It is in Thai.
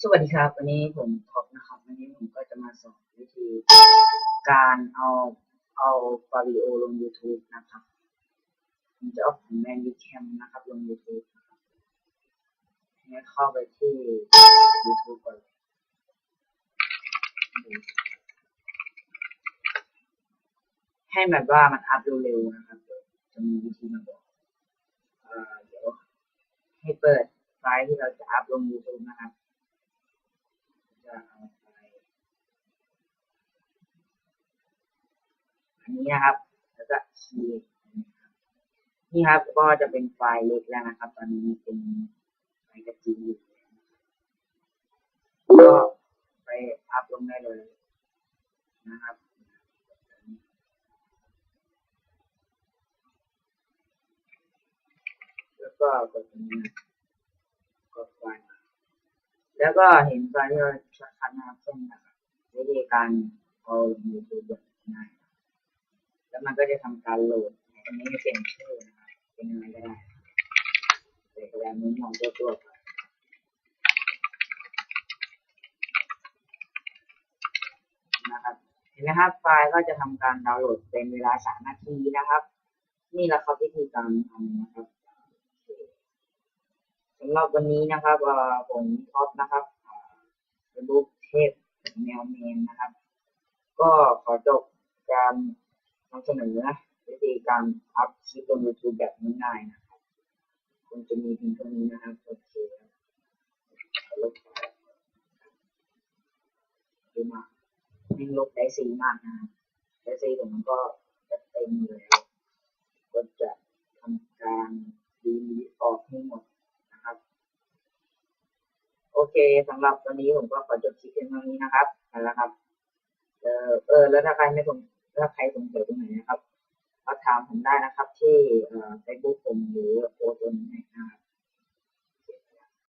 สวัสดีครับ วันนี้ผมท็อปนะครับ วันนี้ผมก็จะมาสอนวิธีการเอาเอาฟาวิโอลง YouTube นะครับผมจะเอาของแมนดิแคมนะครับ ลง YouTube นะครับให้เข้าไปที่ YouTube ก่อนให้แบบว่ามันอัพเร็วๆนะครับจะมีวิธีมาบอกเออเดี๋ยวให้เปิดไฟล์ที่เราจะอัพลง YouTube นะครับ จะเอาไปอันนี้นะครับแล้วก็คีย์นี่ครับก็จะเป็นไฟล์เล็กแล้วนะครับ ตอนนี้เป็นไฟล์กระจีอยู่ก็ไปอัพลงได้เลยนะครับแล้วก็กดตรงนี้นะกดไฟล์มา แล้วก็เห็นไฟล์ที่เราชัดคัดนะครับเช่นนะครับวิธีการเอาลง YouTube แบบง่ายนะครับแล้วมันก็จะทำการโหลดอันนี้ไม่เป็นชื่อนะครับเป็นอะไรก็ได้แต่กระดานมุมมองตัวตัวไปนะครับเห็นไหมครับไฟล์ก็จะทำการดาวน์โหลดเป็นเวลาสามนาทีนะครับ นี่แหละครับวิธีการทำนะครับำหรับวันนี้นะครับผมท็อปนะครับลุกเทพแมวเมนนะครับ ก็ขอจบการนำเสนอวิธีการอัพคลิปลง YouTube แบบง่ายๆนะครับคงจะมีเพียงเท่านี้นะครับโอเคครับลบดูมาไม่ลบได้ซีมากนะได้ซีผมมันก็จะเต็มอยู่แล้ว ก็จะทำการดีลีทออกให้หมดนะครับ โอ เคสำหรับวันนี้ผมก็ขอจบคลิปเพียงเท่านี้นะครับนั่นแหละครับ เออเออ แล้วถ้าใครไม่สงถ้าใครสงสัยตรงไหนนะครับก็ถามผมได้นะครับ ที่เอ่อเฟซบุ๊กผมหรือโพสต์ตรงนี้